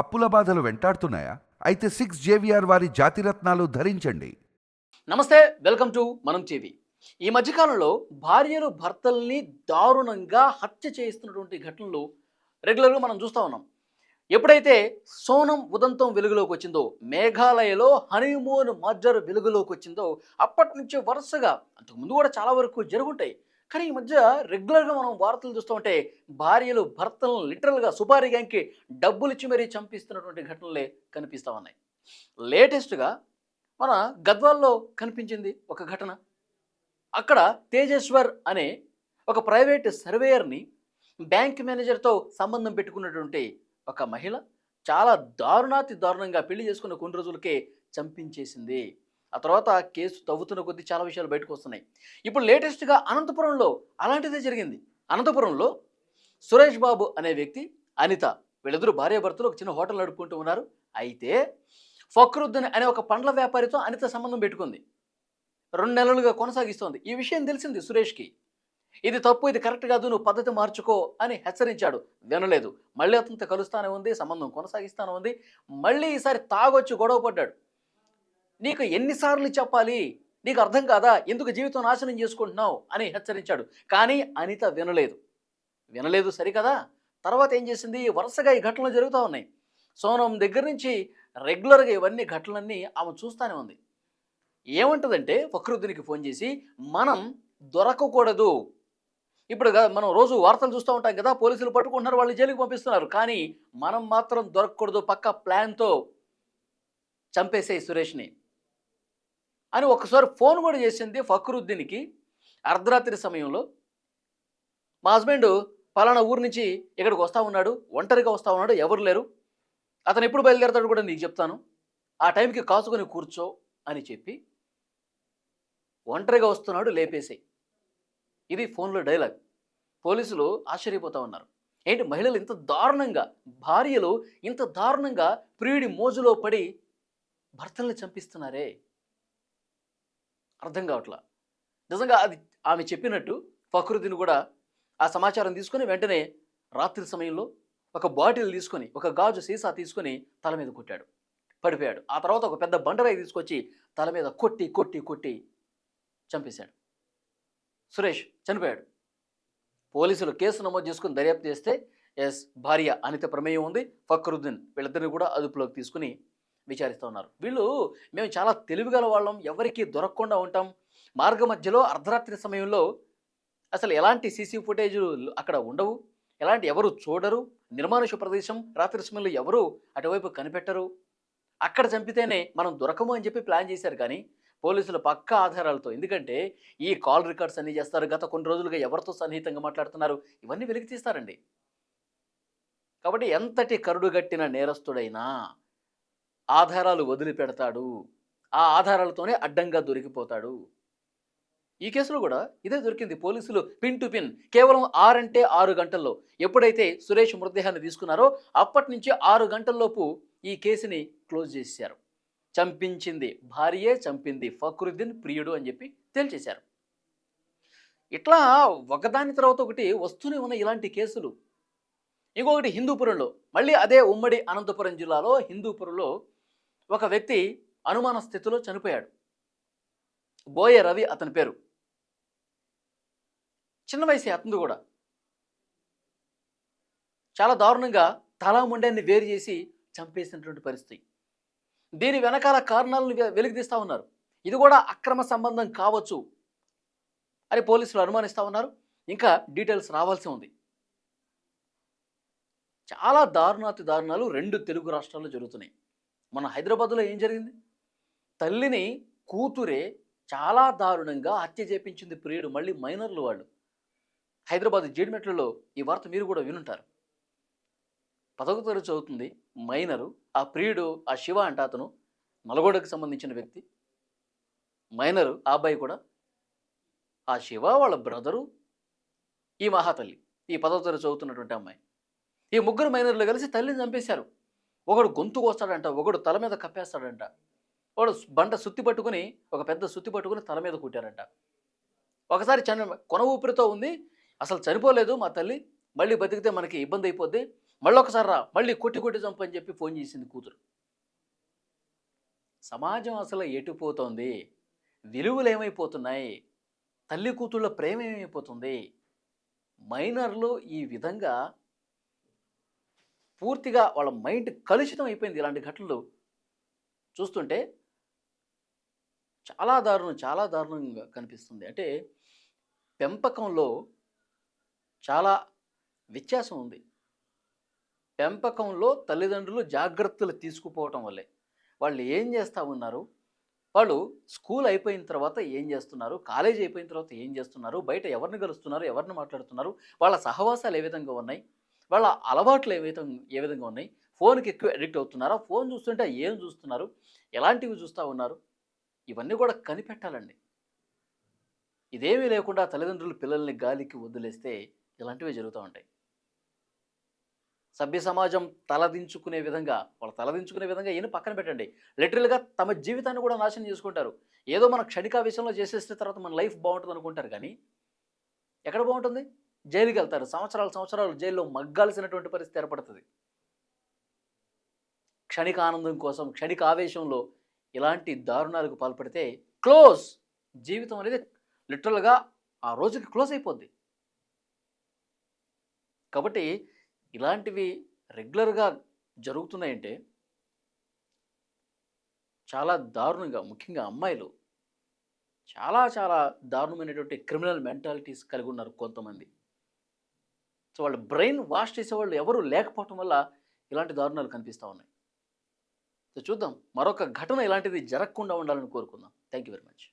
అప్పుల బాధలు వెంటాడుతున్నాయా? అయితే సిక్స్ జేవిఆర్ వారి జాతిరత్నాలు ధరించండి. నమస్తే వెల్కమ్ టు మనం టీవీ. ఈ మధ్యకాలంలో భార్యలు భర్తల్ని దారుణంగా హత్య చేయిస్తున్నటువంటి ఘటనలు రెగ్యులర్గా మనం చూస్తూ ఉన్నాం. ఎప్పుడైతే సోనం ఉదంతం వెలుగులోకి వచ్చిందో మేఘాలయలో హనీమూన్ మర్జర్ వెలుగులోకి వచ్చిందో అప్పటి నుంచి వరుసగా అంతకుముందు కూడా చాలా వరకు జరుగుంటాయి కానీ ఈ మధ్య రెగ్యులర్గా మనం వార్తలు చూస్తూ ఉంటే భార్యలు భర్తలను లిటరల్గా సుపారీ గ్యాంగ్కి డబ్బులు ఇచ్చి మరీ చంపిస్తున్నటువంటి ఘటనలే కనిపిస్తూ ఉన్నాయి. లేటెస్ట్గా మన గద్వాల్లో కనిపించింది ఒక ఘటన. అక్కడ తేజేశ్వర్ అనే ఒక ప్రైవేట్ సర్వేయర్ని బ్యాంక్ మేనేజర్తో సంబంధం పెట్టుకున్నటువంటి ఒక మహిళ చాలా దారుణాతి దారుణంగా పెళ్ళి చేసుకున్న కొన్ని రోజులకే చంపించేసింది. ఆ తర్వాత కేసు తవ్వుతున్న కొద్దీ చాలా విషయాలు బయటకు వస్తున్నాయి ఇప్పుడు లేటెస్ట్గా అనంతపురంలో అలాంటిదే జరిగింది. అనంతపురంలో సురేష్ బాబు అనే వ్యక్తి అనిత వీళ్ళిద్దరూ భార్యాభర్తలు ఒక చిన్న హోటల్ నడుపుకుంటూ ఉన్నారు. అయితే ఫక్రుద్దీన్ అనే ఒక పండ్ల వ్యాపారితో అనిత సంబంధం పెట్టుకుంది. రెండు నెలలుగా కొనసాగిస్తోంది. ఈ విషయం తెలిసింది సురేష్కి. ఇది తప్పు ఇది కరెక్ట్ కాదు నువ్వు పద్ధతి మార్చుకో అని హెచ్చరించాడు. వినలేదు. మళ్ళీ అతనితో కలుస్తానే ఉంది సంబంధం కొనసాగిస్తానే ఉంది. మళ్ళీ ఈసారి తాగొచ్చి గొడవ పడ్డాడు. నీకు ఎన్నిసార్లు చెప్పాలి? నీకు అర్థం కాదా? ఎందుకు జీవితం నాశనం చేసుకుంటున్నావు? అని హెచ్చరించాడు. కానీ అనిత వినలేదు. వినలేదు సరికదా? తర్వాత ఏం చేసింది? వరుసగా ఈ ఘటనలు జరుగుతూ ఉన్నాయి. సోనం దగ్గర నుంచి రెగ్యులర్గా ఇవన్నీ ఘటనలన్నీ ఆమె చూస్తూనే ఉంది. ఏమంటుందంటే ఫక్రుద్దీన్కి ఫోన్ చేసి మనం దొరకకూడదు. ఇప్పుడు మనం రోజు వార్తలు చూస్తూ ఉంటాం కదా పోలీసులు పట్టుకుంటున్నారు వాళ్ళు జైలుకి పంపిస్తున్నారు. కానీ మనం మాత్రం దొరకకూడదు పక్క ప్లాన్తో చంపేసే సురేష్ని. అని ఒకసారి ఫోన్ కూడా చేసింది ఫక్రుద్దీన్కి అర్ధరాత్రి సమయంలో. మా హస్బెండ్ పలానా ఊరు నుంచి ఇక్కడికి వస్తూ ఉన్నాడు ఒంటరిగా వస్తూ ఉన్నాడు ఎవరు లేరు. అతను ఎప్పుడు బయలుదేరతాడు కూడా నీకు చెప్తాను. ఆ టైంకి కాసుకొని కూర్చో అని చెప్పి ఒంటరిగా వస్తున్నాడు లేపేసి ఇది ఫోన్లో డైలాగ్. పోలీసులు ఆశ్చర్యపోతా ఉన్నారు. ఏంటి మహిళలు ఇంత దారుణంగా భార్యలు ఇంత దారుణంగా ప్రియుడి మోజులో పడి భర్తల్ని చంపిస్తున్నారే? అర్థం కావట్లా. నిజంగా అది ఆమె చెప్పినట్టు ఫక్రుద్దీన్ కూడా ఆ సమాచారం తీసుకొని వెంటనే రాత్రి సమయంలో ఒక బాటిల్ తీసుకొని ఒక గాజు సీసా తీసుకొని తల మీద కొట్టాడు. పడిపోయాడు. ఆ తర్వాత ఒక పెద్ద బండరాయి తీసుకొచ్చి తల మీద కొట్టి కొట్టి కొట్టి చంపేశాడు. సురేష్ చనిపోయాడు. పోలీసులు కేసు నమోదు చేసుకుని దర్యాప్తు చేస్తే ఎస్ భార్య అనిత ప్రమేయం ఉంది. ఫక్రుద్దీన్ వీళ్ళిద్దరిని కూడా అదుపులోకి తీసుకుని విచారిస్తూ ఉన్నారు. వీళ్ళు మేము చాలా తెలివిగల వాళ్ళం ఎవరికి దొరకకుండా ఉంటాం. మార్గ మధ్యలో అర్ధరాత్రి సమయంలో అసలు ఎలాంటి సీసీ ఫుటేజ్ అక్కడ ఉండవు. ఎలాంటి ఎవరు చూడరు. నిర్మానుష ప్రదేశం రాత్రి సమయంలో ఎవరు అటువైపు కనిపెట్టరు. అక్కడ చంపితేనే మనం దొరకము అని చెప్పి ప్లాన్ చేశారు కానీ పోలీసులు పక్క ఆధారాలతో. ఎందుకంటే ఈ కాల్ రికార్డ్స్ అన్ని చేస్తారు. గత కొన్ని రోజులుగా ఎవరితో సన్నిహితంగా మాట్లాడుతున్నారు? ఇవన్నీ వెలికి తీస్తారండి. కాబట్టి ఎంతటి కరుడుగట్టిన నేరస్తుడైనా ఆధారాలు వదిలిపెడతాడు. ఆ ఆధారాలతోనే అడ్డంగా దొరికిపోతాడు. ఈ కేసులో కూడా ఇదే దొరికింది. పోలీసులు పిన్ టు పిన్ కేవలం ఆరంటే ఆరు గంటల్లో ఎప్పుడైతే సురేష్ మృతదేహాన్ని తీసుకున్నారో అప్పటి నుంచి ఆరు గంటల్లోపు ఈ కేసుని క్లోజ్ చేశారు. చంపించింది భార్యే చంపింది ఫక్రుద్దీన్ ప్రియుడు అని చెప్పి తేల్చేశారు. ఇట్లా ఒకదాని తర్వాత ఒకటి వస్తూనే ఉన్న ఇలాంటి కేసులు. ఇంకొకటి హిందూపురంలో మళ్ళీ అదే ఉమ్మడి అనంతపురం జిల్లాలో హిందూపురంలో ఒక వ్యక్తి అనుమాన స్థితిలో చనిపోయాడు. బోయే రవి అతని పేరు. చిన్న వయసే అతను కూడా. చాలా దారుణంగా తలా ముండాన్ని వేరు చేసి చంపేసినటువంటి పరిస్థితి. దీని వెనకాల కారణాలను వె- ఉన్నారు. ఇది కూడా అక్రమ సంబంధం కావచ్చు అని పోలీసులు అనుమానిస్తూ ఉన్నారు. ఇంకా డీటెయిల్స్ రావాల్సి ఉంది. చాలా దారుణాతి దారుణాలు రెండు తెలుగు రాష్ట్రాల్లో జరుగుతున్నాయి. మన హైదరాబాద్లో ఏం జరిగింది? తల్లిని కూతురే చాలా దారుణంగా హత్య చేపించింది ప్రియుడు మళ్ళీ మైనర్లు వాళ్ళు. హైదరాబాద్ జీడిమెట్లలో ఈ వార్త మీరు కూడా వినుంటారు. పదవ తరగతి చదువుతుంది మైనరు ఆ ప్రియుడు ఆ శివ అంట అతను నల్గొండకు సంబంధించిన వ్యక్తి. మైనరు ఆ అబ్బాయి కూడా ఆ శివ వాళ్ళ బ్రదరు ఈ మహాతల్లి ఈ పదవ తరగతి చదువుతున్నటువంటి అమ్మాయి. ఈ ముగ్గురు మైనర్లు కలిసి తల్లిని చంపేశారు. ఒకడు గొంతు కోస్తాడంట ఒకడు తల మీద కప్పేస్తాడంట. వాడు బండ సుత్తి పట్టుకుని ఒక పెద్ద సుత్తి పట్టుకుని తల మీద కుట్టారంట ఒకసారి చని కొన ఊపిరితో ఉంది అసలు చనిపోలేదు మా తల్లి మళ్ళీ బతికితే మనకి ఇబ్బంది అయిపోద్ది మళ్ళీ ఒకసారి రా మళ్ళీ కొట్టి కొట్టి చంపని అని చెప్పి ఫోన్ చేసింది కూతురు. సమాజం అసలు ఎటుపోతోంది? విలువలు ఏమైపోతున్నాయి? తల్లి కూతుళ్ళ ప్రేమ ఏమైపోతుంది? మైనర్లు ఈ విధంగా పూర్తిగా వాళ్ళ మైండ్ కలుషితం అయిపోయింది ఇలాంటి ఘటనలు చూస్తుంటే చాలా దారుణం చాలా దారుణంగా కనిపిస్తుంది. అంటే పెంపకంలో చాలా వ్యత్యాసం ఉంది. పెంపకంలో తల్లిదండ్రులు జాగ్రత్తలు తీసుకుపోవటం వల్లే. వాళ్ళు ఏం చేస్తూ ఉన్నారు? వాళ్ళు స్కూల్ అయిపోయిన తర్వాత ఏం చేస్తున్నారు? కాలేజ్ అయిపోయిన తర్వాత ఏం చేస్తున్నారు? బయట ఎవరిని కలుస్తున్నారు? ఎవరిని మాట్లాడుతున్నారు? వాళ్ళ సహవాసాలు ఏ విధంగా ఉన్నాయి? వాళ్ళ అలవాట్లు ఏ విధంగా ఏ విధంగా ఉన్నాయి? ఫోన్కి ఎక్కువ అడిక్ట్ అవుతున్నారా? ఫోన్ చూస్తుంటే ఏం చూస్తున్నారు? ఎలాంటివి చూస్తూ ఉన్నారు? ఇవన్నీ కూడా కనిపెట్టాలండి. ఇదేమీ లేకుండా తల్లిదండ్రులు పిల్లల్ని గాలికి వదిలేస్తే ఇలాంటివి జరుగుతూ ఉంటాయి. సభ్య సమాజం తలదించుకునే విధంగా వాళ్ళు తలదించుకునే విధంగా ఈయన పక్కన పెట్టండి. లిటరల్గా తమ జీవితాన్ని కూడా నాశనం చేసుకుంటారు. ఏదో మన విషయంలో చేసేస్తే తర్వాత మన లైఫ్ బాగుంటుంది అనుకుంటారు కానీ ఎక్కడ బాగుంటుంది? జైలుకి వెళ్తారు సంవత్సరాలు సంవత్సరాలు జైల్లో మగ్గాల్సినటువంటి పరిస్థితి ఏర్పడుతుంది. క్షణిక ఆనందం కోసం క్షణిక ఆవేశంలో ఇలాంటి దారుణాలకు పాల్పడితే క్లోజ్ జీవితం అనేది లిటరల్గా ఆ రోజుకి క్లోజ్ అయిపోద్ది. కాబట్టి ఇలాంటివి రెగ్యులర్గా జరుగుతున్నాయంటే చాలా దారుణంగా ముఖ్యంగా అమ్మాయిలు చాలా చాలా దారుణమైనటువంటి క్రిమినల్ మెంటాలిటీస్ కలిగి ఉన్నారు కొంతమంది. సో వాళ్ళ బ్రెయిన్ వాష్ చేసేవాళ్ళు ఎవరు లేకపోవటం వల్ల ఇలాంటి దారుణాలు కనిపిస్తూ ఉన్నాయి. సో చూద్దాం మరొక ఘటన ఇలాంటిది జరగకుండా ఉండాలని కోరుకుందాం. Thank you very much